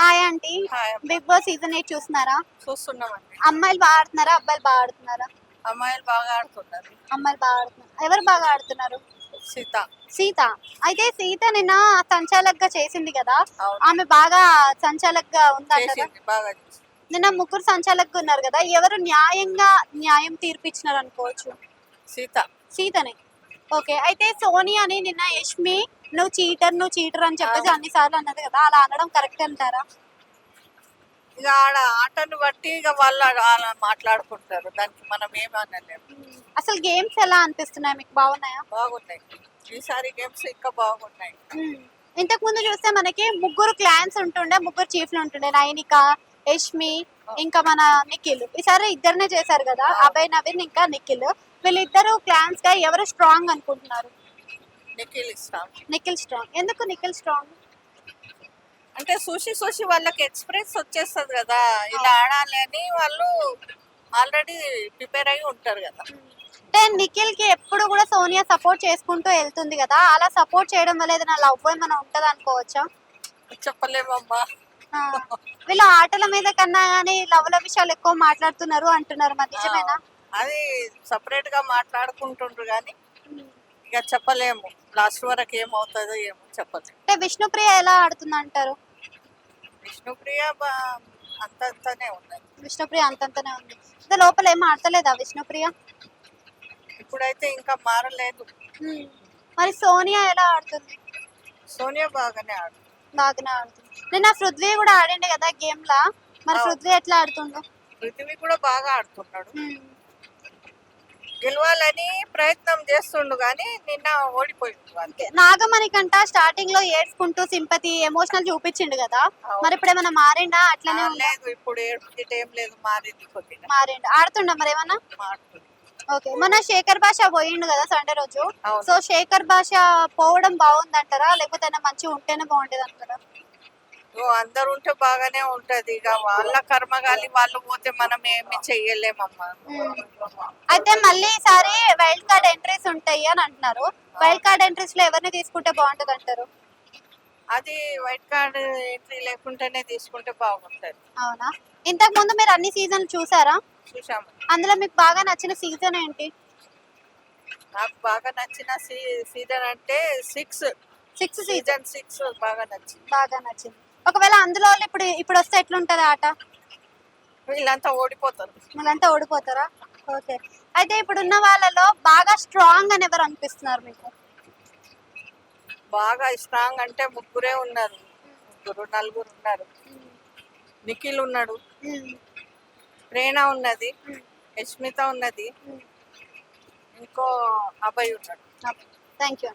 Hi aunty. Hi అమ్మ. Bigg Boss season eight చూస్తున్నారా? చూస్తున్నామండి. అమ్మాయిలు బాగా ఆడుతున్నారా? అబ్బాయిలు బాగా ఆడుతున్నారా? అమ్మాయిలు బాగా ఆడుతున్నారు. అమ్మాయిలు బాగా ఆడుతున్నారు. ఎవరు బాగా ఆడుతున్నారు? సీత. సీత. అయితే సీత నిన్న సంచాలక్గా చేసింది కదా? అవును. ఆమె బాగా సంచాలక్గా ఉందంటారా చేసింది బాగా చేసింది. నిన్న ముగ్గురు సంచాలక్గా ఉన్నారు కదా? ఎవరు న్యాయంగా న్యాయం తీర్పిచ్చినారు అనుకోవచ్చు సీత. సీతనే. ఓకే. అయితే సోనియాని నిన్న యష్మి నువ్వు చీటర్ నువ్వు చీటర్ అని చెప్పేసి. అన్ని సార్లు అన్నది కదా అలా అనడం కరెక్ట్ అంటారా? ఇక ఆడ ఆటను బట్టి ఇక వాళ్ళు అలా మాట్లాడుకుంటారు దానికి మనం ఏమనలేము అసలు గేమ్స్ ఎలా అనిపిస్తున్నాయి? మీకు బాగున్నాయా? బాగున్నాయి. ఈసారి గేమ్స్ ఇంకా బాగున్నాయి. ఇంతకు ముందు చూస్తే మనకి ముగ్గురు క్లాన్స్ ఉంటుండే ముగ్గురు చీఫ్లు ఉంటుండే నైనిక యష్మి ఇంకా మన నిఖిల్. ఈసారి ఇద్దరినే చేశారు కదా అభయ్ నవీన్ ఇంకా నిఖిల్. వీళ్ళిద్దరు క్లాన్స్గా ఎవరు స్ట్రాంగ్ అనుకుంటున్నారు? నిఖిల్ ఇస్తాం నిఖిల్ స్ట్రాంగ్ ఎందుకు నిఖిల్ స్ట్రాంగ్ అంటే చూసి చూసి వాళ్ళకి ఎక్స్పీరియన్స్ వచ్చేస్తుంది కదా. ఇలా ఆడాలి అని వాళ్ళు ఆల్రెడీ ప్రిపేర్ అయి ఉంటారు కదా. అంటే నిఖిల్కి ఎప్పుడు కూడా సోనియా సపోర్ట్ చేసుకుంటూ వెళ్తుంది కదా. అలా సపోర్ట్ చేయడం వల్ల ఏదైనా లవ్ ఏమైనా ఉంటది అనుకోవచ్చా? చెప్పలేమమ్మా. వీళ్ళు ఆటల మీద కన్నా కానీ లవ్ల విషయాలు ఎక్కువ మాట్లాడుతున్నారు అంటున్నారు మరి నిజమేనా? అది సపరేట్గా మాట్లాడుకుంటుండ్రు కానీ ఇక చెప్పలేము. లాస్ట్ వరకు ఏమవుతుందో ఏమో చెప్పలేము. అంటే విష్ణుప్రియ ఎలా ఆడుతుంది అంటారు విష్ణుప్రియ అంతంతనే ఉన్నది విష్ణుప్రియ అంతంతనే ఉంది. అంటే లోపల ఏం ఆడతలేదా విష్ణుప్రియ? ఇప్పుడైతే ఇంకా మారలేదు. ఉమ్. మరి సోనియా ఎలా ఆడుతుంది? సోనియా బాగానే ఆడు బాగానే ఆడుతుంది. నిన్న పృథ్వీ కూడా ఆడిండే కదా గేమ్ లా మరి అవును. పృథ్వీ ఎట్లా ఆడుతుండు? పృథ్వీ కూడా బాగా ఆడుతున్నాడు. ఉమ్. గెలవాలని ప్రయత్నం చేస్తుండు కానీ నిన్న ఓడిపోయిండు ఓకే. నాగమణి కంట స్టార్టింగ్లో ఏడ్చుకుంటూ సింపతి ఎమోషనల్ చూపించిండు కదా. మరి ఇప్పుడు ఏమైనా మారిండా? అట్లనే? లేదు ఇప్పుడు ఏడుపుకి ఏం లేదు మారింది కొద్దిగా. మారిండు? ఆడుతుండ మరి ఏమన్నా? ఓకే మన శేఖర్ భాష పోయిండు కదా సండే రోజు. సో శేఖర్ భాష పోవడం బాగుందంటారా? లేకపోతే మంచిగా ఉంటేనే బాగుంటది అంటారా అందరు ఉంటే బాగానే ఉంటది. ఇక వాళ్ళ కర్మగాలి వాళ్ళు పోతే మనం ఏమి చెయ్యలేమమ్మా. అయితే మళ్ళీ ఈసారి వైల్డ్ కార్డ్ ఎంట్రీస్ ఉంటాయి అని అంటున్నారు. వైల్డ్ కార్డ్ ఎంట్రీస్లో ఎవరిని తీసుకుంటే బాగుంటది అంటారు అది వైట్ కార్డ్ ఎంట్రీ లేకుంటేనే తీసుకుంటే బాగుంటది. అవునా? ఇంతకు ముందు మీరు అన్ని సీజన్లు చూసారా? చూసాము. అందులో మీకు బాగా నచ్చిన సీజన్ ఏంటి? నాకు బాగా నచ్చిన సీ- సీజన్ అంటే six. Six season. Season six బాగా నచ్చింది. బాగా నచ్చింది. ఒకవేళ అందులో వాళ్ళు ఇప్పుడు ఇప్పుడు వస్తే ఎట్లుంటది ఆట? వీళ్ళంతా ఓడిపోతారు. మీరంతా ఓడిపోతారా? ఓకే. అయితే ఇప్పుడున్న వాళ్ళలో బాగా స్ట్రాంగ్ అని ఎవరు అనిపిస్తున్నారు మీకు? బాగా స్ట్రాంగ్ అంటే ముగ్గురే ఉన్నారు. ముగ్గురు నలుగురు ఉన్నారు. నిఖిల్ ఉన్నాడు. ప్రేణ ఉన్నది. యష్మిత ఉన్నది. ఇంకో అభయ్ ఉన్నాడు. Thank you